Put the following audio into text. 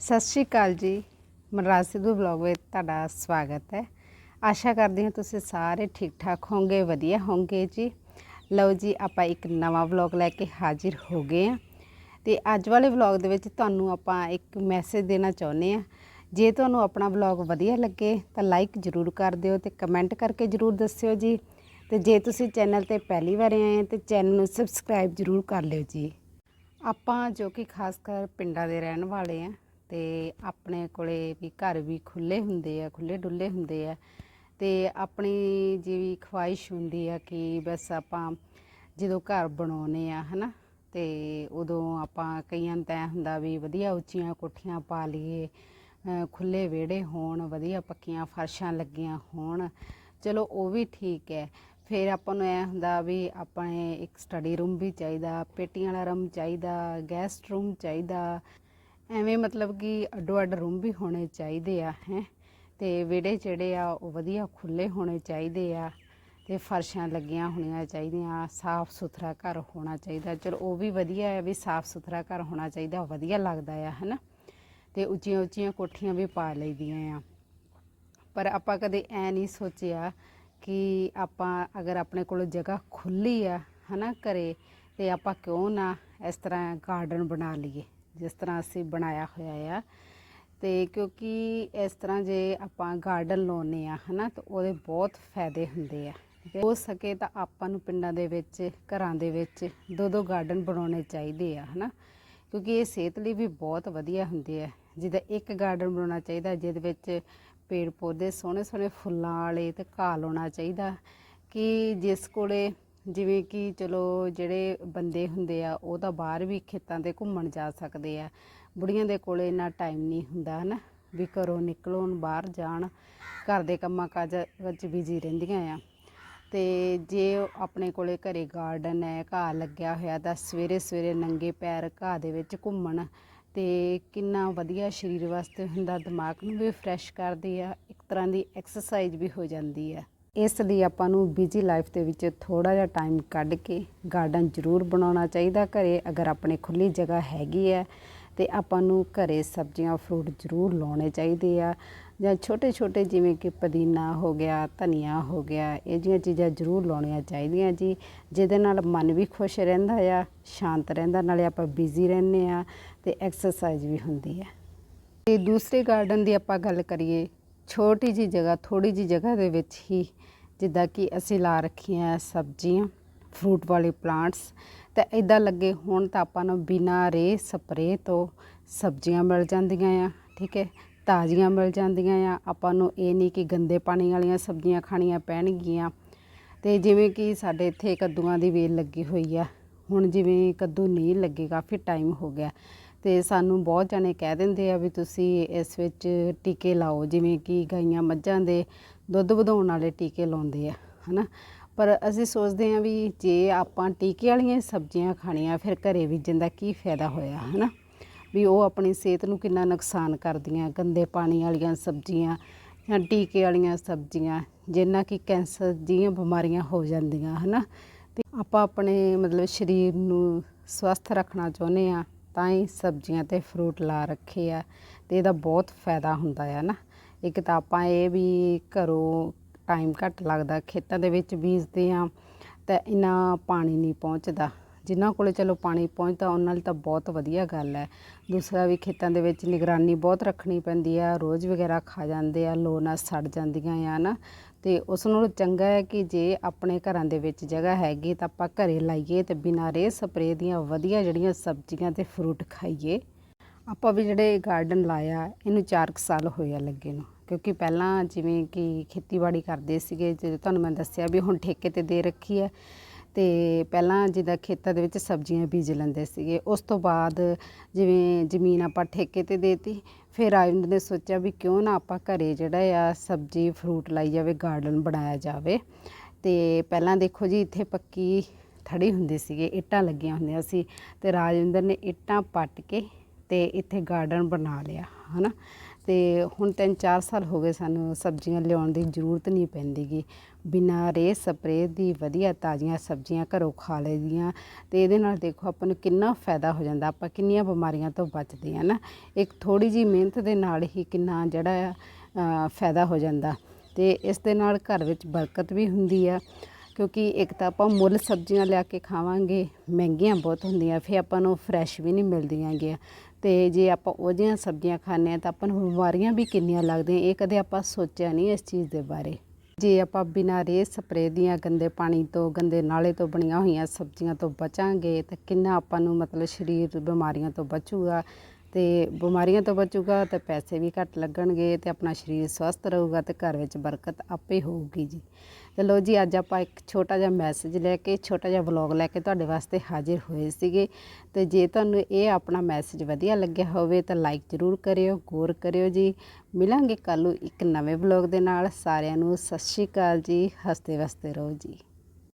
ਸਤਿ ਸ਼੍ਰੀ ਅਕਾਲ ਜੀ। ਮਨਰਾਜ ਸਿੱਧੂ ਬਲੌਗ ਵਿੱਚ ਤੁਹਾਡਾ ਸਵਾਗਤ ਹੈ। ਆਸ਼ਾ ਕਰਦੀ ਹਾਂ ਤੁਸੀਂ ਸਾਰੇ ਠੀਕ ਠਾਕ ਹੋਵੋਗੇ, ਵਧੀਆ ਹੋਵੋਗੇ ਜੀ। ਲਓ ਜੀ, ਆਪਾਂ ਇੱਕ ਨਵਾਂ ਵਲੌਗ ਲੈ ਕੇ ਹਾਜ਼ਰ ਹੋ ਗਏ ਹਾਂ। ਤੇ ਅੱਜ ਵਾਲੇ ਵਲੌਗ ਦੇ ਵਿੱਚ ਤੁਹਾਨੂੰ ਆਪਾਂ ਇੱਕ ਮੈਸੇਜ ਦੇਣਾ ਚਾਹੁੰਦੇ ਹਾਂ। ਜੇ ਤੁਹਾਨੂੰ ਆਪਣਾ ਵਲੌਗ ਵਧੀਆ ਲੱਗੇ ਤਾਂ ਲਾਈਕ ਜ਼ਰੂਰ ਕਰ ਦਿਓ ਤੇ ਕਮੈਂਟ ਕਰਕੇ ਜ਼ਰੂਰ ਦੱਸਿਓ ਜੀ। ਤੇ ਜੇ ਤੁਸੀਂ ਚੈਨਲ ਤੇ ਪਹਿਲੀ ਵਾਰ ਆਏ ਹੋ ਤੇ ਚੈਨਲ ਨੂੰ ਸਬਸਕ੍ਰਾਈਬ ਜ਼ਰੂਰ ਕਰ ਲਿਓ ਜੀ। ਆਪਾਂ ਜੋ ਕਿ ਖਾਸ ਕਰ ਪਿੰਡਾਂ ਦੇ ਰਹਿਣ ਵਾਲੇ ਆ ਤੇ ਆਪਣੇ ਕੋਲੇ ਵੀ ਘਰ ਵੀ ਖੁੱਲੇ ਹੁੰਦੇ ਆ ਖੁੱਲੇ ਡੁੱਲੇ ਹੁੰਦੇ ਆ। ਤੇ ਆਪਣੀ ਜਿਵੇਂ ਖਵਾਇਸ਼ ਹੁੰਦੀ ਆ ਕਿ ਬਸ ਆਪਾਂ ਜਦੋਂ ਘਰ ਬਣਾਉਨੇ ਆ ਹਨਾ ਤੇ ਉਦੋਂ ਆਪਾਂ ਕਈਆਂ ਨੂੰ ਤਾਂ ਐਂ ਹੁੰਦਾ ਵੀ ਵਧੀਆ ਉੱਚੀਆਂ ਕੋਠੀਆਂ ਪਾ ਲਈਏ ਅ, ਖੁੱਲੇ ਵਿਹੜੇ ਹੋਣ ਵਧੀਆ ਪੱਕੀਆਂ ਫਰਸ਼ਾਂ ਲੱਗੀਆਂ ਹੋਣ ਚਲੋ ਉਹ ਵੀ ਠੀਕ ਹੈ ਫਿਰ ਆਪਾਂ ਨੂੰ ਐ ਹੁੰਦਾ ਵੀ ਆਪਣੇ ਇੱਕ ਸਟੱਡੀ ਰੂਮ ਵੀ ਚਾਹੀਦਾ ਪੇਟੀਆਂ ਵਾਲਾ ਰੂਮ ਚਾਹੀਦਾ ਗੈਸਟ ਰੂਮ ਚਾਹੀਦਾ ਐਵੇਂ ਮਤਲਬ ਕਿ ਅੱਡੋ ਅੱਡ ਰੂਮ ਵੀ ਹੋਣੇ ਚਾਹੀਦੇ ਆ, ਹੈ। ਤੇ ਵਿਹੜੇ ਜਿਹੜੇ ਆ, ਉਹ ਵਧੀਆ ਖੁੱਲੇ ਹੋਣੇ ਚਾਹੀਦੇ ਆ ਤੇ ਫਰਸ਼ਾਂ ਲੱਗੀਆਂ ਹੋਣੀਆਂ ਚਾਹੀਦੀਆਂ ਸਾਫ਼ ਸੁਥਰਾ ਘਰ ਹੋਣਾ ਚਾਹੀਦਾ। ਚਲੋ, ਉਹ ਵੀ ਵਧੀਆ ਹੈ ਵੀ ਸਾਫ਼ ਸੁਥਰਾ ਘਰ ਹੋਣਾ ਚਾਹੀਦਾ ਵਧੀਆ ਲੱਗਦਾ ਆ, ਹਨਾ। ਤੇ ਉੱਚੀਆਂ ਉੱਚੀਆਂ ਕੋਠੀਆਂ ਵੀ ਪਾ ਲਈਦੀਆਂ ਆ। ਪਰ ਆਪਾਂ ਕਦੇ ਐ ਨਹੀਂ ਸੋਚਿਆ ਕਿ ਆਪਾਂ ਅਗਰ ਆਪਣੇ ਕੋਲ ਜਗ੍ਹਾ ਖੁੱਲੀ ਆ, ਹਨਾ, ਘਰੇ, ਤੇ ਆਪਾਂ ਕਿਉਂ ਨਾ ਇਸ ਤਰ੍ਹਾਂ ਗਾਰਡਨ ਬਣਾ ਲਈਏ। ਜਿਸ ਤਰ੍ਹਾਂ ਅਸੀਂ ਬਣਾਇਆ ਹੋਇਆ ਆ। ਤੇ ਕਿਉਂਕਿ ਇਸ ਤਰ੍ਹਾਂ ਜੇ ਆਪਾਂ ਗਾਰਡਨ ਲਾਉਨੇ ਆ, ਹਨਾ, ਤਾਂ ਉਹਦੇ ਬਹੁਤ ਫਾਇਦੇ ਹੁੰਦੇ ਆ। ਹੋ ਸਕੇ ਤਾਂ ਆਪਾਂ ਨੂੰ ਪਿੰਡਾਂ ਦੇ ਵਿੱਚ, ਘਰਾਂ ਦੇ ਵਿੱਚ ਦੋ ਦੋ ਗਾਰਡਨ ਬਣਾਉਣੇ ਚਾਹੀਦੇ ਆ, ਹਨਾ। ਕਿਉਂਕਿ ਇਹ ਸਿਹਤ ਲਈ ਵੀ ਬਹੁਤ ਵਧੀਆ ਹੁੰਦੇ ਆ। ਜਿਹਦਾ ਇੱਕ ਗਾਰਡਨ ਬਣਾਉਣਾ ਚਾਹੀਦਾ, ਜਿਹਦੇ ਵਿੱਚ ਪੇੜ ਪੌਦੇ ਸੋਹਣੇ ਸੋਹਣੇ ਫੁੱਲਾਂ ਵਾਲੇ ਤੇ ਘਾਹ ਲਾਉਣਾ ਚਾਹੀਦਾ। ਕਿ ਜਿਸ ਕੋਲੇ ਜਿਵੇਂ ਕਿ ਚਲੋ ਜਿਹੜੇ ਬੰਦੇ ਹੁੰਦੇ ਆ, ਉਹ ਤਾਂ ਬਾਹਰ ਵੀ ਖੇਤਾਂ ਤੇ ਘੁੰਮਣ ਜਾ ਸਕਦੇ ਆ। ਬੁੜੀਆਂ ਦੇ ਕੋਲ ਇੰਨਾ ਟਾਈਮ ਨਹੀਂ ਹੁੰਦਾ ਹੈ ਨਾ ਵੀ ਘਰੋਂ ਨਿਕਲਣ, ਬਾਹਰ ਜਾਣ, ਘਰ ਦੇ ਕੰਮਾਂ ਕਾਜਾਂ ਵਿੱਚ ਬਿਜ਼ੀ ਰਹਿੰਦੀਆਂ ਆ। ਅਤੇ ਜੇ ਆਪਣੇ ਕੋਲੇ ਘਰੇ ਗਾਰਡਨ ਹੈ, ਘਾਹ ਲੱਗਿਆ ਹੋਇਆ ਤਾਂ ਸਵੇਰੇ ਸਵੇਰੇ ਨੰਗੇ ਪੈਰ ਘਾਹ ਦੇ ਵਿੱਚ ਘੁੰਮਣ ਅਤੇ ਕਿੰਨਾ ਵਧੀਆ ਸਰੀਰ ਵਾਸਤੇ ਹੁੰਦਾ, ਦਿਮਾਗ ਨੂੰ ਵੀ ਫਰੈਸ਼ ਕਰਦੀ ਆ, ਇੱਕ ਤਰ੍ਹਾਂ ਦੀ ਐਕਸਰਸਾਈਜ਼ ਵੀ ਹੋ ਜਾਂਦੀ ਆ। ਇਸ ਲਈ ਆਪਾਂ ਨੂੰ ਬਿਜ਼ੀ ਲਾਈਫ ਦੇ ਵਿੱਚ ਥੋੜਾ ਜਿਹਾ ਟਾਈਮ ਕੱਢ ਕੇ ਗਾਰਡਨ ਜ਼ਰੂਰ ਬਣਾਉਣਾ ਚਾਹੀਦਾ ਘਰੇ, ਅਗਰ ਆਪਣੇ ਖੁੱਲੀ ਜਗ੍ਹਾ ਹੈਗੀ ਹੈ, ਤੇ ਆਪਾਂ ਨੂੰ ਘਰੇ ਸਬਜ਼ੀਆਂ ਫਰੂਟ ਜ਼ਰੂਰ ਲਾਉਣੇ ਚਾਹੀਦੇ ਆ। ਜਾਂ ਛੋਟੇ ਛੋਟੇ ਜਿਵੇਂ ਕਿ ਪੁਦੀਨਾ ਹੋ ਗਿਆ, ਧਨੀਆ ਹੋ ਗਿਆ, ਇਹ ਜਿਹੀਆਂ ਚੀਜ਼ਾਂ ਜ਼ਰੂਰ ਲਾਉਣੀਆਂ ਚਾਹੀਦੀਆਂ ਜੀ, ਜਿਹਦੇ ਨਾਲ ਮਨ ਵੀ ਖੁਸ਼ ਰਹਿੰਦਾ ਆ, ਸ਼ਾਂਤ ਰਹਿੰਦਾ, ਨਾਲੇ ਆਪਾਂ ਬਿਜ਼ੀ ਰਹਿੰਦੇ ਆ, ਤੇ ਐਕਸਰਸਾਈਜ਼ ਵੀ ਹੁੰਦੀ ਹੈ ਤੇ ਦੂਸਰੇ ਗਾਰਡਨ ਦੀ ਆਪਾਂ ਗੱਲ ਕਰੀਏ, ਛੋਟੀ ਜੀ ਜਗ੍ਹਾ ਥੋੜੀ ਜੀ ਜਗ੍ਹਾ ਦੇ ਵਿੱਚ ਹੀ ਜਿੱਦਾਂ ਕਿ ਅਸੀਂ ਲਾ ਰੱਖੀਆਂ ਸਬਜ਼ੀਆਂ ਫਰੂਟ ਵਾਲੇ ਪਲਾਂਟਸ ਤਾਂ ਇਦਾਂ ਲੱਗੇ ਹੁਣ ਤਾਂ ਆਪਾਂ ਨੂੰ ਬਿਨਾਂ ਰੇ ਸਪਰੇ ਤੋਂ ਸਬਜ਼ੀਆਂ ਮਿਲ ਜਾਂਦੀਆਂ ਆ, ਠੀਕ ਹੈ? ਤਾਜ਼ੀਆਂ ਮਿਲ ਜਾਂਦੀਆਂ ਆ। ਆਪਾਂ ਨੂੰ ਇਹ ਨਹੀਂ ਕਿ ਗੰਦੇ ਪਾਣੀ ਵਾਲੀਆਂ ਸਬਜ਼ੀਆਂ ਖਾਣੀਆਂ ਪੈਣਗੀਆਂ। ਤੇ ਜਿਵੇਂ ਕਿ ਸਾਡੇ ਇੱਥੇ ਕੱਦੂਆਂ ਦੀ ਵੇਲ ਲੱਗੀ ਹੋਈ ਆ। ਹੁਣ ਜਿਵੇਂ ਕੱਦੂ ਨਹੀਂ ਲੱਗੇ, ਕਾਫੀ ਟਾਈਮ ਹੋ ਗਿਆ। ਤੇ ਸਾਨੂੰ ਬਹੁਤ ਜਣੇ ਕਹਿ ਦਿੰਦੇ ਆ ਵੀ ਤੁਸੀਂ ਇਸ ਵਿੱਚ ਟੀਕੇ ਲਾਓ, ਜਿਵੇਂ ਕਿ ਗਾਈਆਂ ਮੱਝਾਂ ਦੇ ਦੁੱਧ ਵਧਾਉਣ ਵਾਲੇ ਟੀਕੇ ਲਾਉਂਦੇ ਆ, ਹਨਾ? ਪਰ ਅਸੀਂ ਸੋਚਦੇ ਆ ਵੀ ਜੇ ਆਪਾਂ ਟੀਕੇ ਵਾਲੀਆਂ ਸਬਜ਼ੀਆਂ ਖਾਣੀਆਂ, ਫਿਰ ਘਰੇ ਬੀਜਣ ਦਾ ਕੀ ਫਾਇਦਾ ਹੋਇਆ, ਹਨਾ? ਵੀ ਉਹ ਆਪਣੀ ਸਿਹਤ ਨੂੰ ਕਿੰਨਾ ਨੁਕਸਾਨ ਕਰਦੀਆਂ, ਗੰਦੇ ਪਾਣੀ ਵਾਲੀਆਂ ਸਬਜ਼ੀਆਂ ਜਾਂ ਟੀਕੇ ਵਾਲੀਆਂ ਸਬਜ਼ੀਆਂ, ਜਿੰਨਾ ਕਿ ਕੈਂਸਰ ਦੀਆਂ ਬਿਮਾਰੀਆਂ ਹੋ ਜਾਂਦੀਆਂ, ਹਨਾ? ਤੇ ਆਪਾਂ ਆਪਣੇ ਮਤਲਬ ਸਰੀਰ ਨੂੰ ਸਵਸਥ ਰੱਖਣਾ ਚਾਹੁੰਦੇ ਆ ਤਾਂ ਹੀ ਸਬਜ਼ੀਆਂ ਤੇ ਫਰੂਟ ਲਾ ਰੱਖੇ ਆ ਤੇ ਇਹਦਾ ਬਹੁਤ ਫਾਇਦਾ ਹੁੰਦਾ ਆ ਨਾ। ਇੱਕ ਤਾਂ ਆਪਾਂ ਇਹ ਵੀ ਘਰੋਂ ਟਾਈਮ ਘੱਟ ਲੱਗਦਾ, ਖੇਤਾਂ ਦੇ ਵਿੱਚ ਬੀਜਦੇ ਆ ਤਾਂ ਇੰਨਾ ਪਾਣੀ ਨਹੀਂ ਪਹੁੰਚਦਾ। ਜਿਨ੍ਹਾਂ ਕੋਲੇ ਚਲੋ ਪਾਣੀ ਪਹੁੰਚਦਾ, ਉਹਨਾਂ ਲਈ ਤਾਂ ਬਹੁਤ ਵਧੀਆ ਗੱਲ ਹੈ। ਦੂਸਰਾ ਵੀ ਖੇਤਾਂ ਦੇ ਵਿੱਚ ਨਿਗਰਾਨੀ ਬਹੁਤ ਰੱਖਣੀ ਪੈਂਦੀ ਆ, ਰੋਜ਼ ਵਗੈਰਾ ਖਾ ਜਾਂਦੇ ਆ, ਲੋ ਨਾਲ ਸੜ ਜਾਂਦੀਆਂ ਆ ਨਾ ਤੇ ਉਸ ਨਾਲੋਂ ਚੰਗਾ ਹੈ ਕਿ ਜੇ ਆਪਣੇ ਘਰਾਂ ਦੇ ਵਿੱਚ ਜਗ੍ਹਾ ਹੈਗੀ ਤਾਂ ਆਪਾਂ ਘਰੇ ਲਾਈਏ ਤੇ ਬਿਨਾਂ ਰੇ ਸਪਰੇ ਦੀਆਂ ਵਧੀਆ ਜਿਹੜੀਆਂ ਸਬਜ਼ੀਆਂ ਤੇ ਫਰੂਟ ਖਾਈਏ। ਆਪਾਂ ਵੀ ਜਿਹੜੇ ਗਾਰਡਨ ਲਾਇਆ, ਇਹਨੂੰ 4 ਸਾਲ ਹੋਏ ਆ ਲੱਗੇ ਨੂੰ। ਕਿਉਂਕਿ ਪਹਿਲਾਂ ਜਿਵੇਂ ਕਿ ਖੇਤੀਬਾੜੀ ਕਰਦੇ ਸੀਗੇ, ਜਦੋਂ ਤੁਹਾਨੂੰ ਮੈਂ ਦੱਸਿਆ ਵੀ ਹੁਣ ਠੇਕੇ ਤੇ ਦੇ ਰੱਖੀ ਹੈ ਤੇ ਪਹਿਲਾਂ ਜਿੱਦਾਂ ਖੇਤਾਂ ਦੇ ਵਿੱਚ ਸਬਜ਼ੀਆਂ ਬੀਜ ਲੈਂਦੇ ਸੀਗੇ, ਉਸ ਤੋਂ ਬਾਅਦ ਜਿਵੇਂ ਜ਼ਮੀਨ ਆਪਾਂ ਠੇਕੇ ਤੇ ਦੇਤੀ, ਫਿਰ ਰਾਜਿੰਦਰ ਨੇ ਸੋਚਿਆ ਵੀ ਕਿਉਂ ਨਾ ਆਪਾਂ ਘਰੇ ਜਿਹੜਾ ਆ ਸਬਜ਼ੀ, ਫਰੂਟ ਲਾਈ ਜਾਵੇ, ਗਾਰਡਨ ਬਣਾਇਆ ਜਾਵੇ। ਤੇ ਪਹਿਲਾਂ ਦੇਖੋ ਜੀ, ਇੱਥੇ ਪੱਕੀ ਥੜੀ ਹੁੰਦੀ ਸੀਗੇ, ਇੱਟਾਂ ਲੱਗੀਆਂ ਹੁੰਦੀਆਂ ਸੀ ਤੇ ਰਾਜਿੰਦਰ ਨੇ ਇੱਟਾਂ ਪੱਟ ਕੇ ਤੇ ਇੱਥੇ ਗਾਰਡਨ ਬਣਾ ਲਿਆ, ਹਨਾ? ਤੇ ਹੁਣ ਤਿੰਨ ਚਾਰ ਸਾਲ ਹੋ ਗਏ ਸਾਨੂੰ ਸਬਜ਼ੀਆਂ ਲਿਆਉਣ ਦੀ ਜ਼ਰੂਰਤ ਨਹੀਂ ਪੈਂਦੀਗੀ। ਬਿਨਾਂ ਰੇ, ਸਪਰੇ ਦੀ ਵਧੀਆ ਤਾਜ਼ੀਆਂ ਸਬਜ਼ੀਆਂ ਘਰੋਂ ਖਾ ਲਈਦੀਆਂ ਤੇ ਇਹਦੇ ਨਾਲ ਦੇਖੋ ਆਪਾਂ ਨੂੰ ਕਿੰਨਾ ਫਾਇਦਾ ਹੋ ਜਾਂਦਾ, ਆਪਾਂ ਕਿੰਨੀਆਂ ਬਿਮਾਰੀਆਂ ਤੋਂ ਬਚਦੇ ਆ ਨਾ। ਇੱਕ ਥੋੜੀ ਜੀ ਮਿਹਨਤ ਦੇ ਨਾਲ ਹੀ ਕਿੰਨਾ ਜਿਹੜਾ ਆ ਫਾਇਦਾ ਹੋ ਜਾਂਦਾ ਤੇ ਇਸ ਦੇ ਨਾਲ ਘਰ ਵਿੱਚ ਬਰਕਤ ਵੀ ਹੁੰਦੀ ਆ। ਕਿਉਂਕਿ ਇੱਕ ਤਾਂ ਆਪਾਂ ਮੁੱਲ ਸਬਜ਼ੀਆਂ ਲਿਆ ਕੇ ਖਾਵਾਂਗੇ, ਮਹਿੰਗੀਆਂ ਬਹੁਤ ਹੁੰਦੀਆਂ, ਫਿਰ ਆਪਾਂ ਨੂੰ ਫਰੈਸ਼ ਵੀ ਨਹੀਂ ਮਿਲਦੀਆਂ ਗੀਆਂ। ਤੇ ਜੇ ਆਪਾਂ ਉਹ ਜਿਹੀਆਂ ਸਬਜ਼ੀਆਂ ਖਾਂਦੇ ਹਾਂ ਤਾਂ ਆਪਾਂ ਨੂੰ ਬਿਮਾਰੀਆਂ ਵੀ ਕਿੰਨੀਆਂ ਲੱਗਦੀਆਂ, ਇਹ ਕਦੇ ਆਪਾਂ ਸੋਚਿਆ ਨਹੀਂ ਇਸ ਚੀਜ਼ ਦੇ ਬਾਰੇ। ਜੇ ਆਪਾਂ ਬਿਨਾਂ ਰੇ ਸਪਰੇ ਦੀਆਂ ਗੰਦੇ ਪਾਣੀ ਤੋਂ, ਗੰਦੇ ਨਾਲੇ ਤੋਂ ਬਣੀਆਂ ਹੋਈਆਂ ਸਬਜ਼ੀਆਂ ਤੋਂ ਬਚਾਂਗੇ ਤਾਂ ਕਿੰਨਾ ਆਪਾਂ ਨੂੰ ਮਤਲਬ ਸਰੀਰ ਬਿਮਾਰੀਆਂ ਤੋਂ ਬਚੂਗਾ। ਤੇ ਬਿਮਾਰੀਆਂ ਤੋਂ ਬਚੂਗਾ ਤੇ ਪੈਸੇ ਵੀ ਘੱਟ ਲੱਗਣਗੇ ਤੇ ਆਪਣਾ ਸਰੀਰ ਸਵਸਥ ਰਹੂਗਾ ਤੇ ਘਰ ਵਿੱਚ ਬਰਕਤ ਆਪੇ ਹੋਊਗੀ ਜੀ। ਲੋ ਜੀ, ਅੱਜ ਆਪਾਂ ਇੱਕ ਛੋਟਾ ਜਿਹਾ ਮੈਸੇਜ ਲੈ ਕੇ, ਛੋਟਾ ਜਿਹਾ ਵਲੌਗ ਲੈ ਕੇ ਤੁਹਾਡੇ ਵਾਸਤੇ ਹਾਜ਼ਰ ਹੋਏ ਸੀਗੇ। ਤੇ ਜੇ ਤੁਹਾਨੂੰ ਇਹ ਆਪਣਾ ਮੈਸੇਜ ਵਧੀਆ ਲੱਗਿਆ ਹੋਵੇ ਤਾਂ ਲਾਈਕ ਜ਼ਰੂਰ ਕਰਿਓ, ਗੌਰ ਕਰਿਓ ਜੀ। ਮਿਲਾਂਗੇ ਕੱਲ੍ਹ ਨੂੰ ਇੱਕ ਨਵੇਂ ਵਲੌਗ ਦੇ ਨਾਲ। ਸਾਰਿਆਂ ਨੂੰ ਸਤਿ ਸ਼੍ਰੀ ਅਕਾਲ ਜੀ। ਹੱਸਦੇ ਵਸਦੇ ਰਹੋ ਜੀ।